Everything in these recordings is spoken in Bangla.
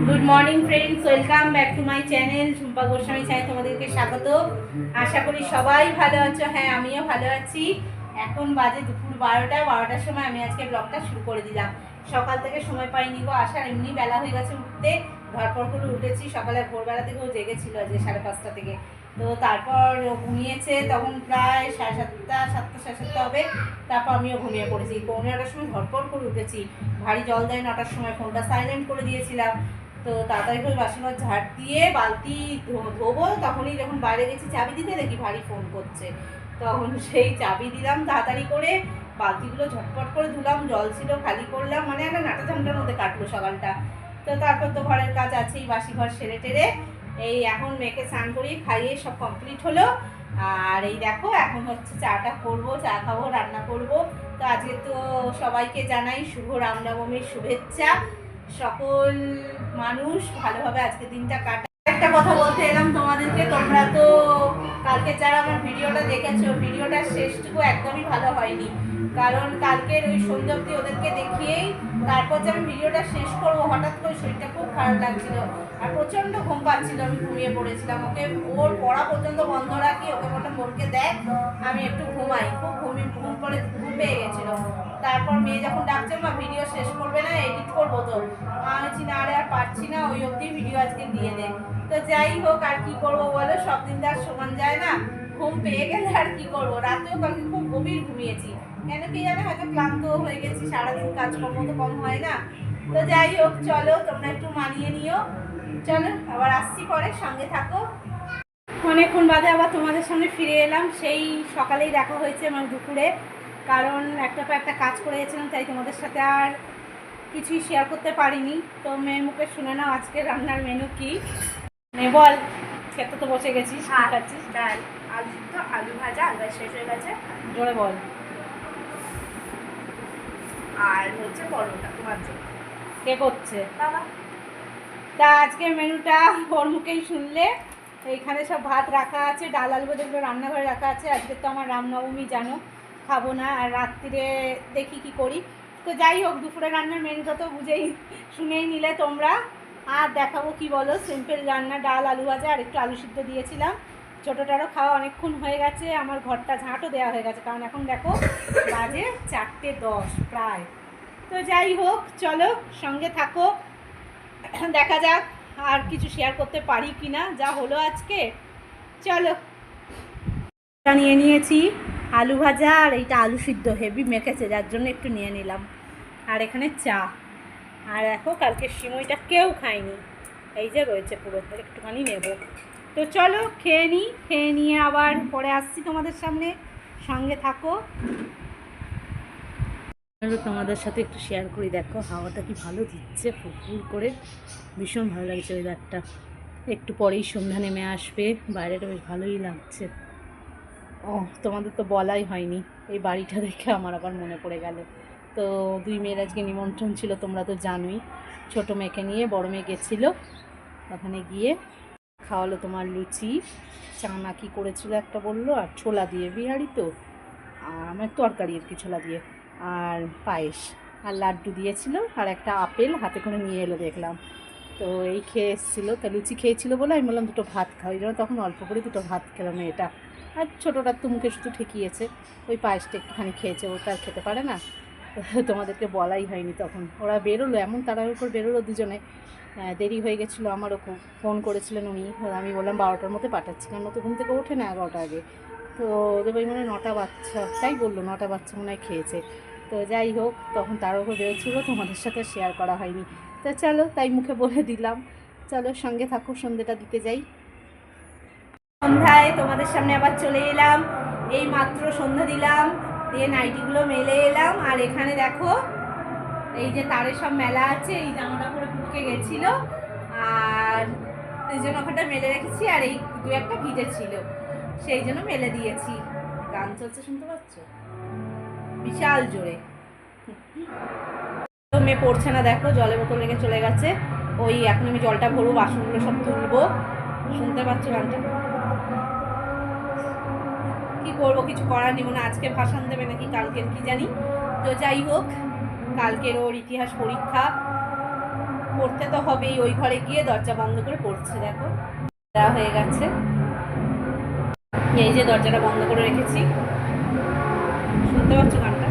Good morning friends welcome back to my channel Jhumpa Goswami channel তোমাদেরকে স্বাগত। আশা করি সবাই ভালো আছো। হ্যাঁ আমিও ভালো আছি। এখন বাজে দুপুর বারোটা। বারোটার সময় আমি আজকে ব্লগটা শুরু করে দিলাম। সকাল থেকে সময় পাইনি গো। আসার এমনি বেলা হয়ে গেছে উঠতে। ধরপর করে উঠেছি। সকালে ভোরবেলা থেকেও জেগেছিল আজকে সাড়ে পাঁচটা থেকে। তো তারপর ঘুমিয়েছে তখন প্রায় সাড়ে সাতটা সাতটা, সাড়ে সাতটা হবে। তারপর আমিও ঘুমিয়ে পড়েছি। পৌনে নটার সময় ধরপর করে উঠেছি। ভারী জল দেয় নটার সময়। ফোনটা সাইলেন্ট করে দিয়েছিলাম। তো তাড়াতাড়ি করে বাসনঘর ঝাড় দিয়ে বালতি ধোবো, তখনই যখন বাইরে গেছি চাবি দিতে, দেখি ভারী ফোন করছে। তখন সেই চাবি দিলাম তাড়াতাড়ি করে, বালতিগুলো ঝটপট করে ধুলাম, জল ছিল, খালি করলাম মানে একটা নাটা ঝামটার মধ্যে কাটলো সকালটা। তো তারপর তো ঘরের কাজ আছেই, বাসি ঘর সেরে টেরে, এই এখন মেয়েকে স্নান করিয়ে খাইয়ে সব কমপ্লিট হলো। আর এই দেখো, এখন হচ্ছে চাটা করব, চা খাব, রান্না করব। তো আজকে তো সবাইকে জানাই শুভ রামনবমীর শুভেচ্ছা। সকল মানুষ ভালোভাবে আজকে দিনটা কাটা। একটা কথা বলতে এলাম তোমাদেরকে, তোমরা তো কালকে যারা আমার ভিডিওটা দেখেছ, ভিডিওটা শেষটুকু একদমই ভালো হয়নি। কারণ কালকের ওই সৌন্দর্য ওদেরকে দেখিয়েই তারপর যে আমি ভিডিওটা শেষ করব, হঠাৎ করে শরীরটা খুব খারাপ লাগছিল আর প্রচণ্ড ঘুম পাচ্ছিল। আমি ঘুমিয়ে পড়েছিলাম। ওকে ওর পড়া পর্যন্ত বন্ধ রাখি, ওকে বললাম, বোনকে দেখ, আমি একটু ঘুমাই। খুব ঘুমি ঘুম পড়ে ঘুম পেয়ে গেছিল। তারপর মেয়ে যখন ডাকছে, মা, ভিডিও শেষ করবে না, এডিট করব তো? মা বলছি, না আরে আর পারছি না, ওই অবধি ভিডিও আজকে দিয়ে দে। তো যাই হোক, আর কি করব বলো? সব দিন তো আর সমান যায় না। ঘুম পেয়ে গেলে আর কি করব? গভীর ঘুমিয়েছি। কেন কি জানে, হয়তো ক্লান্ত হয়ে গেছি, সারাদিন কাজকর্ম তো কম হয় না। তো যাই হোক, চলো, তোমরা একটু মানিয়ে নিও। চলো, আবার আসছি পরে, সঙ্গে থাকো। অনেকক্ষণ বাদে আবার তোমাদের সামনে ফিরে এলাম। সেই সকালেই দেখা হয়েছে আমার দুপুরে। কারণ একটা পর একটা কাজ করে গেছিলাম, তাই তোমাদের সাথে আর কিছুই শেয়ার করতে পারিনি। তো মেয়ের মুখে শুনে নাও আজকে রান্নার মেনু কি। নে বল। খেতে তো বসে গেছিস খাচ্ছিস ডাল আলু সিদ্ধ আলু ভাজা আলু শেষ হয়ে গেছে। জোরে বল। আর হচ্ছে পরোটা তোমার জন্য। কে করছে? বাবা। তা আজকে মেনুটা ওর মুখেই শুনলে। এইখানে সব ভাত রাখা আছে ডাল আলু যেগুলো রান্নাঘরে রাখা আছে। আজকে তো আমার রামনবমী জানো খাব না। আর রাত্রিরে দেখি কি করি। তো যাই হোক দুপুরে রান্নার মেনুটা তো বুঝেই শুনেই নিলে তোমরা। আর দেখাবো কি বলো? সিম্পল রান্না, ডাল, আলু ভাজা, আর একটু আলু সিদ্ধ দিয়েছিলাম। ছোটোটারও খাওয়া অনেকক্ষণ হয়ে গেছে, আমার ঘরটা ঝাঁটও দেওয়া হয়ে গেছে, কারণ এখন দেখো বাজে চারটে দশ প্রায়। তো যাই হোক, চলো সঙ্গে থাকো। দেখা যাক আর কিছু শেয়ার করতে পারি কি না যা হলো আজকে। চলো। নিয়ে নিয়েছি আলু ভাজা, আর এইটা আলু সিদ্ধ, হেভি মেখেছে, যার জন্য একটু নিয়ে নিলাম। আর এখানে চা। আর দেখো, কালকে সিমইটা কেউ খায়নি। এই যে রয়েছে পুরো একটুখানি নেব। তো চলো, খেয়ে নিই খেয়ে নিয়ে আবার পরে আসছি তোমাদের সামনে। সঙ্গে থাকো। তোমাদের সাথে একটু শেয়ার করি, দেখো হাওয়াটা কি ভালো দিচ্ছে, ফুরফুর করে। ভীষণ ভালো লাগছে ওয়েদারটা একটু পরেই সন্ধ্যা নেমে আসবে, বাইরেটা বেশ ভালোই লাগছে। ও তোমাদের তো বলাই হয়নি, এই বাড়িটা দেখে আমার আবার মনে পড়ে গেল। তো দুই মেয়ের আজকে নিমন্ত্রণ ছিল, তোমরা তো জানোই। ছোটো মেয়েকে নিয়ে বড় মেয়ে গেছিল, ওখানে গিয়ে খাওয়ালো তোমার লুচি। চানা কি করেছিল একটা বলল, আর ছোলা দিয়ে বিহারি তো, আর আমার তরকারি আর কি ছোলা দিয়ে, আর পায়েস, আর লাড্ডু দিয়েছিল, আর একটা আপেল হাতে করে নিয়ে এলো দেখলাম। তো এই খেয়ে এসেছিল, তো লুচি খেয়েছিল বলে আমি বললাম, দুটো ভাত খাও। ওই জন্য তখন অল্প করে দুটো ভাত খেলাম এটা আর ছোটোটার তো মুখে শুধু ঠেকিয়েছে, ওই পায়েসটা একটুখানি খেয়েছে, ওটা আর খেতে পারে না। তো তোমাদেরকে বলাই হয়নি তখন। ওরা বেরোলো, এমন তাড়াহুড়ো করে বেরোলো দুজনে। দেরি হয়ে গেছিল আমারও খুব। ফোন করেছিলেন উনি, আমি বললাম বারোটার মধ্যে পাঠাচ্ছি, কারণ তো ঘুম থেকে ওঠে না এগারোটা আগে। তো ওদের ওই মনে নটা বাচ্চা তাই বলল নটা বাচ্চা মনে হয় খেয়েছে। তো যাই হোক, তখন উপর বেরোচ্ছিলো, তোমাদের সাথে শেয়ার করা হয়নি। তো চলো, তাই মুখে বলে দিলাম। চলো, সঙ্গে থাকো, সন্ধ্যেটা দিতে যাই। সন্ধ্যায় তোমাদের সামনে আবার চলে এলাম। এই মাত্র সন্ধ্যা দিলাম। দিয়ে নাইটিগুলো মেলে এলাম, আর এখানে দেখো, এই যে তারে সব মেলা আছে, এই জামাটা পরে ফুটকে গেছিল, আর এই জন্য ওখানটা মেলে রেখেছি, আর এই দু একটা ভিজে ছিল, সেই জন্য মেলে দিয়েছি। গান চলছে, শুনতে পাচ্ছ? বিশাল জোরে। মেয়ে পড়ছে না, দেখো জলে বোতল রেখে চলে গেছে। ওই এখন আমি জলটা ভরবো, বাসনগুলো সব তুলবো শুনতে পাচ্ছ গানটা? কি করব, কিছু করার নেই মানে আজকে ভাষণ দেবে নাকি কালকের, কি জানি। তো যাই হোক, কালকের ওর ইতিহাস পরীক্ষা পড়তে তো হবেই, ওই ঘরে গিয়ে দরজা বন্ধ করে পড়ছে, দেখো। দেওয়া হয়ে গেছে। এই যে দরজাটা বন্ধ করে রেখেছি। শুনতে পাচ্ছ গানটা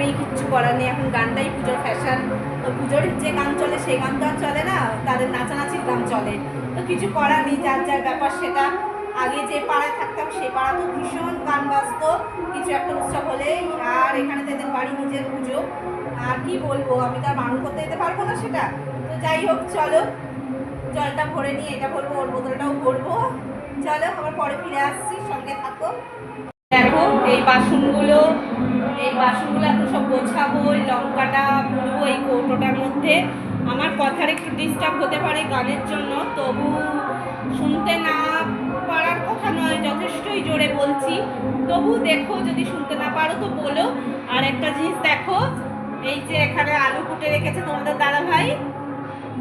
চলবেই কিচ্ছু করার নেই। এখন গানটাই পুজোর ফ্যাশন তো পুজোর যে গান চলে, সেই গান তো আর চলে না? তাদের নাচানাচির গান চলে। তো কিছু করার নেই, যার যার ব্যাপার সেটা। আগে যে পাড়ায় থাকতাম সেই পাড়া তো ভীষণ গান বাজতো। কিছু একটা উৎসব হলে আর এখানে তো এদের বাড়ি নিজের পুজো। আর কি বলব, আমি তো আর বারণ করতে যেতে পারব না সেটা। তো যাই হোক, চলো। জলটা ভরে নিয়ে এটা ভরবো, ওর বোতলটাও ভরবো। চলো, আবার পরে ফিরে আসছি, সঙ্গে থাকো। দেখো, এই বাসনগুলো এই বাসনগুলো এখন সব গোছাবো, এই লঙ্কাটা পুরবো এই কৌটোটার মধ্যে। আমার কথার একটু ডিস্টার্ব হতে পারে গানের জন্য, তবু শুনতে না পারার কথা নয়, যথেষ্টই জোরে বলছি। তবু দেখো যদি শুনতে না পারো তো বলো। আর একটা জিনিস দেখো, এই যে এখানে আলু কুটে রেখেছে তোমাদের দাদা ভাই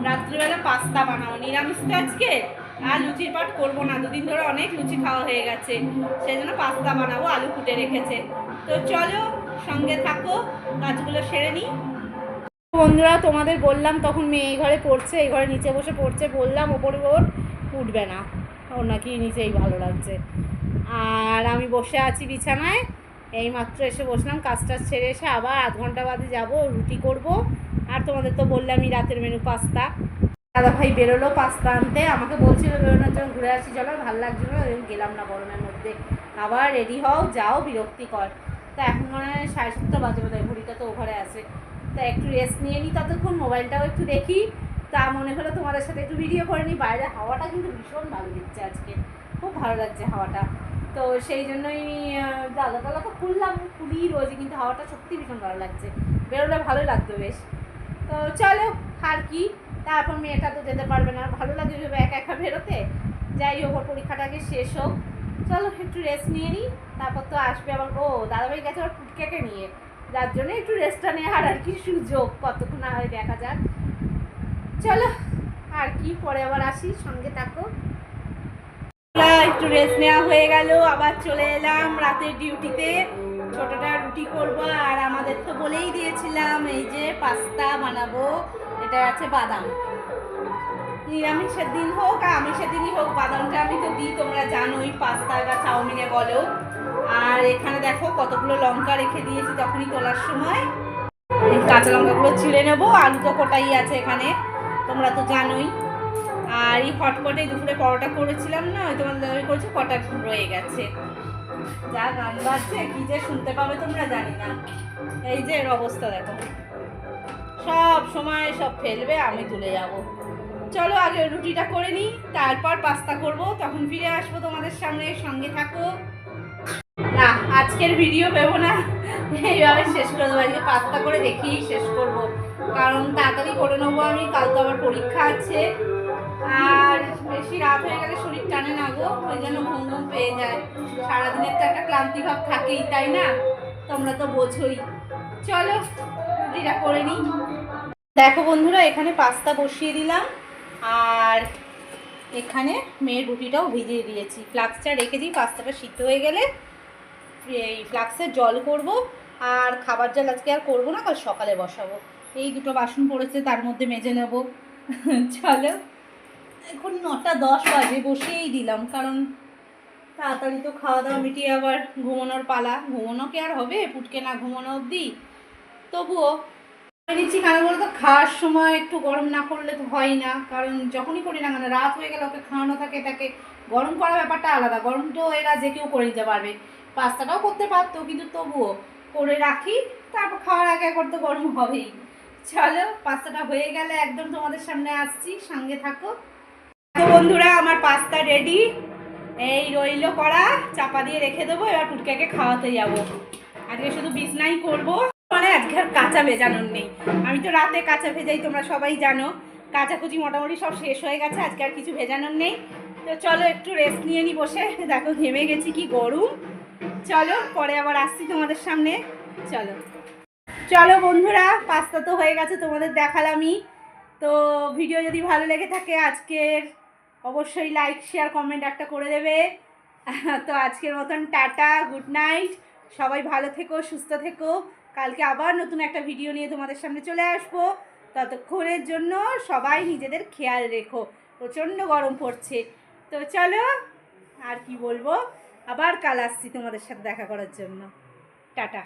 রাত্রিবেলা পাস্তা বানাও, নিরামিষ তো আজকে? আর লুচির পাট করব না, দুদিন ধরে অনেক লুচি খাওয়া হয়ে গেছে। সেই জন্য পাস্তা বানাবো, আলু কুটে রেখেছে। তো চলো সঙ্গে থাকো, কাজগুলো সেরে নিই। বন্ধুরা, তোমাদের বললাম তখন মেয়ে এই ঘরে পড়ছে, এই ঘরে নিচে বসে পড়ছে, বললাম ওপরে ওর উঠবে না। ওর নাকি নিচেই ভালো লাগছে। আর আমি বসে আছি বিছানায় এই মাত্র এসে বসলাম, কাজটা ছেড়ে এসে আবার আধ ঘণ্টা বাদে যাব, রুটি করব। আর তোমাদের তো বললামই রাতের মেনু পাস্তা। দাদা ভাই বেরোলো পাস্তা আনতে, আমাকে বলছিল বেরোনোর জন্য ঘুরে আসি, চলো, ভালো লাগছিল গেলাম না গরমের মধ্যে। আবার রেডি হও, যাও বিরক্তিকর তা এখন মনে হয় সাড়ে সাতটা বাজে বোধ হয় ঘড়িটা তো ওভারে আছে। তা একটু রেস্ট নিয়ে নিই ততক্ষণ, মোবাইলটাও একটু দেখি। তা মনে হলো তোমাদের সাথে একটু ভিডিও করে নিই বাইরে হাওয়াটা কিন্তু ভীষণ ভালো দিচ্ছে আজকে। খুব ভালো লাগছে হাওয়াটা। তো সেই জন্যই দাদা টালা তো খুললাম, খুলি রোজই, কিন্তু হাওয়াটা সত্যি ভীষণ ভালো লাগছে। বেরোলে ভালোই লাগতো বেশ। তো চলো, আর কি? তারপর মেয়েটা তো যেতে পারবে না। ভালো লাগে ওইভাবে একা একা বেরোতে? যাই হোক পরীক্ষাটাকে শেষ হোক। চলো, একটু রেস্ট নিয়ে নিই। তারপর তো আসবে আবার, ও, দাদাভাই গেছে আবার ফুটকেকে নিয়ে। যার জন্য একটু রেস্টটা নেওয়ার আর কি সুযোগ, কতক্ষণ না হয় দেখা যাক। চলো, আর কি, পরে আবার আসি, সঙ্গে থাকো। একটু রেস্ট নেওয়া হয়ে গেল, আবার চলে এলাম রাতের ডিউটিতে ছোটটা রুটি করব, আর আমাদের তো বলেই দিয়েছিলাম, এই যে পাস্তা বানাবো এটা আছে বাদাম। নিরামিষের দিন হোক, আমিষের দিনই হোক, বাদামটা জানোই পাস্তা বা চাউমিনে বলো। আর এখানে দেখো কতগুলো লঙ্কা রেখে দিয়েছি তখনই তোলার সময়। কাঁচা লঙ্কাগুলো ছিঁড়ে নেব, আলু তো কোটাই আছে এখানে, তোমরা তো জানোই। আর এই হটপটে দুপুরে পরোটা করেছিলাম না, ওই তোমার দাদা করেছে, কটা রয়ে গেছে। যা গান বাজছে, কি যে শুনতে পাবে তোমরা জানি না। এই যে এর অবস্থা দেখো। সব সময় সব ফেলবে, আমি তুলে যাব। চলো আগে রুটিটা করে নিই, তারপর পাস্তা করব। তখন ফিরে আসব তোমাদের সামনে, সঙ্গে থাকো। না, আজকের ভিডিও পেবো না। এইভাবে শেষ করে দেবো। আজকে পাস্তা করে দেখেই শেষ করব। কারণ তাড়াতাড়ি করে নেব আমি, কাল তো আবার পরীক্ষা আছে। আর বেশি রাত হয়ে গেলে শরীর টানে না গো, ওই জন্য ঘুম ঘুম পেয়ে যায়। সারাদিনের তো একটা ক্লান্তি ভাব থাকেই, তাই না? তোমরা তো বোঝোই। চলো, রুটিটা করে নিই। দেখো বন্ধুরা, এখানে পাস্তা বসিয়ে দিলাম। আর এখানে মেয়ের রুটিটাও ভিজিয়ে দিয়েছি। ফ্লাক্সটা রেখে দিই, পাস্তাটা সিদ্ধ হয়ে গেলে এই ফ্লাক্সের জল করব। আর খাবার জল আজকে আর করব না, কাল সকালে বসাবো। এই দুটো বাসন পড়েছে, তার মধ্যে মেজে নেব। চলো, এখন নটা দশ বাজে, বসিয়েই দিলাম, কারণ তাড়াতাড়ি তো খাওয়া দাওয়া মিটিয়ে আবার ঘুমানোর পালা। ঘুমানো কি আর হবে? পুটকে না ঘুমানো অবধি। তবুও নিচ্ছি কেন বলতো? খাওয়ার সময় একটু গরম না করলে তো হয় না। কারণ যখনই করি না কেন, রাত হয়ে গেলে ওকে খাওয়ানো থাকে, তাকে গরম করা ব্যাপারটা আলাদা। গরম তো এরা যে কেউ করে নিতে পারবে। পাস্তাটাও করতে পারতো, কিন্তু তবুও করে রাখি, তারপর খাওয়ার আগে একবার তো গরম হবেই। চলো, পাস্তাটা হয়ে গেলে একদম তোমাদের সামনে আসছি, সঙ্গে থাকো। তো বন্ধুরা, আমার পাস্তা রেডি এই রইল করা চাপা দিয়ে রেখে দেবো, এবার পুটকাকে খাওয়াতে যাব। আজকে শুধু বিছনাই করব। মানে আজকে আর কাঁচা ভেজানোর নেই। আমি তো রাতে কাঁচা ভেজাই, তোমরা সবাই জানো। কাঁচাকুচি মোটামুটি সব শেষ হয়ে গেছে, আজকে আর কিছু ভেজানোর নেই। তো চলো একটু রেস্ট নিয়ে নি বসে। দেখো ঘেমে গেছি, কি গরম। চলো, পরে আবার আসছি তোমাদের সামনে। চলো। চলো বন্ধুরা, পাস্তা তো হয়ে গেছে, তোমাদের দেখালামই। তো ভিডিও যদি ভালো লেগে থাকে, আজকের অবশ্যই লাইক শেয়ার কমেন্ট একটা করে দেবে। তো আজকের মতন টাটা গুড নাইট সবাই ভালো থেকো, সুস্থ থেকো। কালকে আবার নতুন একটা ভিডিও নিয়ে তোমাদের সামনে চলে আসব। ততক্ষণের জন্য সবাই নিজেদের খেয়াল রেখো। প্রচণ্ড গরম পড়ছে। তো চলো, আর কি বলব? আবার কাল আসছি তোমাদের সাথে দেখা করার জন্য। টাটা।